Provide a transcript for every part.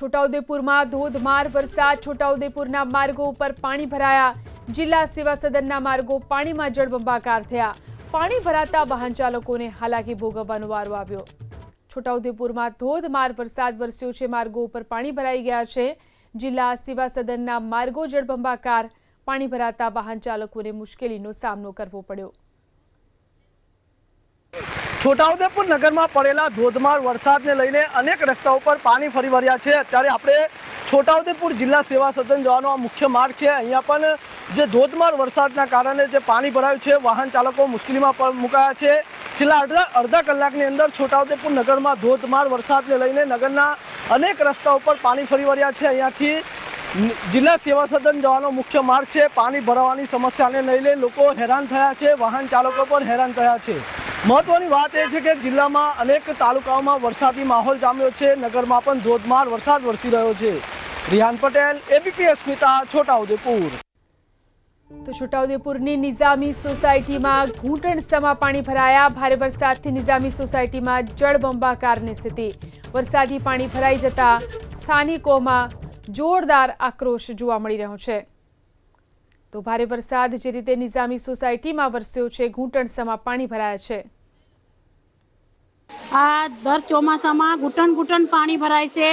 છોટાઉદેપુરમાં ધોધમાર વરસાદ. છોટાઉદેપુરના માર્ગો ઉપર પાણી ભરાયા. જિલ્લા સેવા સદનના માર્ગો પાણીમાં જળબંબાકાર થયા. પાણી ભરાતા વાહન ચાલકોને હાલાકી ભોગવવાનો વારો આવ્યો. છોટાઉદેપુરમાં ધોધમાર વરસાદ વરસ્યો છે. માર્ગો ઉપર પાણી ભરાઈ ગયા છે. જિલ્લા સેવા સદનના માર્ગો જળબંબાકાર. પાણી ભરાતા વાહન ચાલકોને મુશ્કેલીનો સામનો કરવો પડ્યો. છોટાઉદેપુર નગરમાં પડેલા ધોધમાર વરસાદને લઈને અનેક રસ્તાઓ પર પાણી ફરી વળ્યા છે. અત્યારે આપણે છોટાઉદેપુર જિલ્લા સેવા સદન જવાનો આ મુખ્ય માર્ગ છે. અહીંયા પણ જે ધોધમાર વરસાદના કારણે જે પાણી ભરાયું છે, વાહન ચાલકો મુશ્કેલીમાં પણ મુકાયા છે. છેલ્લા અડધા અડધા કલાકની અંદર છોટાઉદેપુર નગરમાં ધોધમાર વરસાદને લઈને નગરના અનેક રસ્તાઓ પર પાણી ફરી વળ્યા છે. અહીંયાથી જિલ્લા સેવા સદન જવાનો મુખ્ય માર્ગ છે. પાણી ભરાવાની સમસ્યાને લઈને લોકો હેરાન થયા છે, વાહન ચાલકો પણ હેરાન થયા છે. મહત્વની વાત એ છે કે જિલ્લામાં અનેક તાલુકાઓમાં વરસાદી માહોલ જામ્યો છે. નગરમાં પણ ધોધમાર વરસાદ વરસી રહ્યો છે. રિહાન પટેલ એબીપી અસ્મિતા, છોટાઉદેપુર. તો છોટાઉદેપુરની નિઝામી સોસાયટીમાં ઘૂંટણસમાં પાણી ભરાયા. ભારે વરસાદથી નિઝામી સોસાયટીમાં જળબંબાકારની સ્થિતિ. વરસાદી પાણી ભરાઈ જતા સ્થાનિકોમાં જોરદાર આક્રોશ જોવા મળી રહ્યો છે. તો ભારે વરસાદ જે રીતે નિઝામી સોસાયટીમાં વરસ્યો છે ઘૂંટણસમાં પાણી ભરાયા છે. આ દર ચોમાસામાં ઘૂંટણ ઘૂંટણ પાણી ભરાય છે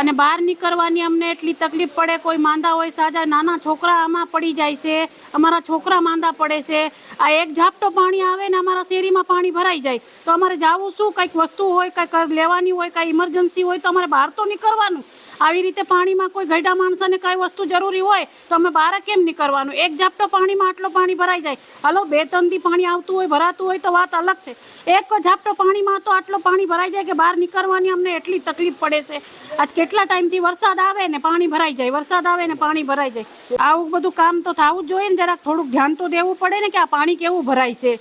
અને બહાર નીકળવાની અમને એટલી તકલીફ પડે, કોઈ માંદા હોય, સાજા નાના છોકરા આમાં પડી જાય છે, અમારા છોકરા માંદા પડે છે. આ એક ઝાપટો પાણી આવે ને અમારા શેરીમાં પાણી ભરાઈ જાય. તો અમારે જાવું શું? કંઈક વસ્તુ હોય, કંઈક લેવાની હોય, કાંઈ ઇમરજન્સી હોય તો અમારે બહાર તો નીકળવાનું. આવી રીતે પાણીમાં કોઈ ગઈડા માણસને કાંઈ વસ્તુ જરૂરી હોય તો અમે બહાર કેમ નીકળવાનું? એક ઝાપટો પાણીમાં આટલો પાણી ભરાઈ જાય. હલો, બે ત્રણથી પાણી આવતું હોય, ભરાતું હોય તો વાત અલગ છે. એક ઝાપટો પાણીમાં તો આટલો પાણી ભરાઈ જાય કે બહાર નીકળવાની અમને એટલી તકલીફ પડે છે. આજ કેટલા ટાઈમથી વરસાદ આવે ને પાણી ભરાઈ જાય, વરસાદ આવે ને પાણી ભરાઈ જાય. આવું બધું કામ તો થવું જ જોઈએ ને જરાક થોડુંક ધ્યાન તો દેવું પડે ને કે આ પાણી કેવું ભરાય છે.